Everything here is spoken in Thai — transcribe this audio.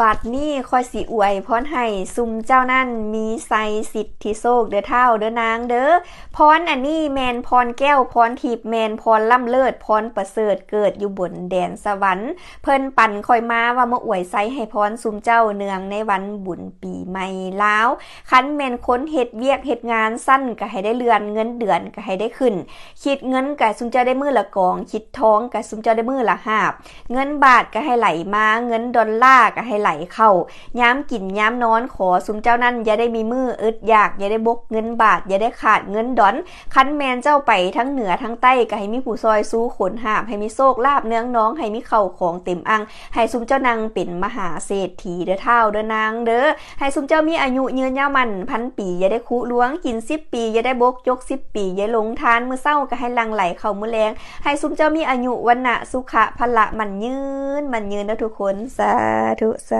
บัดนี้คอยสิอวยพรให้ซุมเจ้านั่นมีไซสิทธิโชคเด้อเท่าเด้อนางเด้อพรอันนี้แมนพรแก้วพรทิพแมนพรล่ำเลิศพรประเสริฐเกิดอยู่บนแดนสวรรค์ เพิ่นปั่นคอยมาว่าเมาออวยไซให้พรซุมเจ้าเนืองในวันบุญปีใหม่แลาวคันแมนค้นเฮ็ดเวียกเฮ็ดงานสั้นก็ให้ได้เลือนเงินเดือนก็ให้ได้ขึ้น คิดเงินก็ซุมเจ้าได้มือละกอง คิดท้องก็ซุมเจ้าได้มือละหาบ เงินบาทก็ให้ไหลมาเงินดอลลาร์ก็ให้ไหลเข้าย้ำกินย้ำนอนขอสุมเจ้านั่นอย่าได้มีมืออึดอยากอย่าได้บกเงินบาทอย่าได้ขาดเงินดอน คันแมนเจ้าไปทั้งเหนือทั้งใต้ก็ให้มีผู้ซอยสู้ขนหาบให้มีโชคลาบเนื้องน้องให้มีเข่าของเต็มอัง ให้สุมเจ้านางเป็นมหาเศรษฐีเด้อเท่าเด้อนางเด้อให้สุมเจ้ามีอายุยืนยาวมันพันปีอย่าได้คุล้วงกินสิบปีอย่าได้บกยกสิบปีอย่าหลงทานมือเศร้าก็ให้ลังไหลเข้ามือแรงให้สุมเจ้ามีอายุวันนะสุขะพละมันยืนมันยืนนะทุกคนสาธุส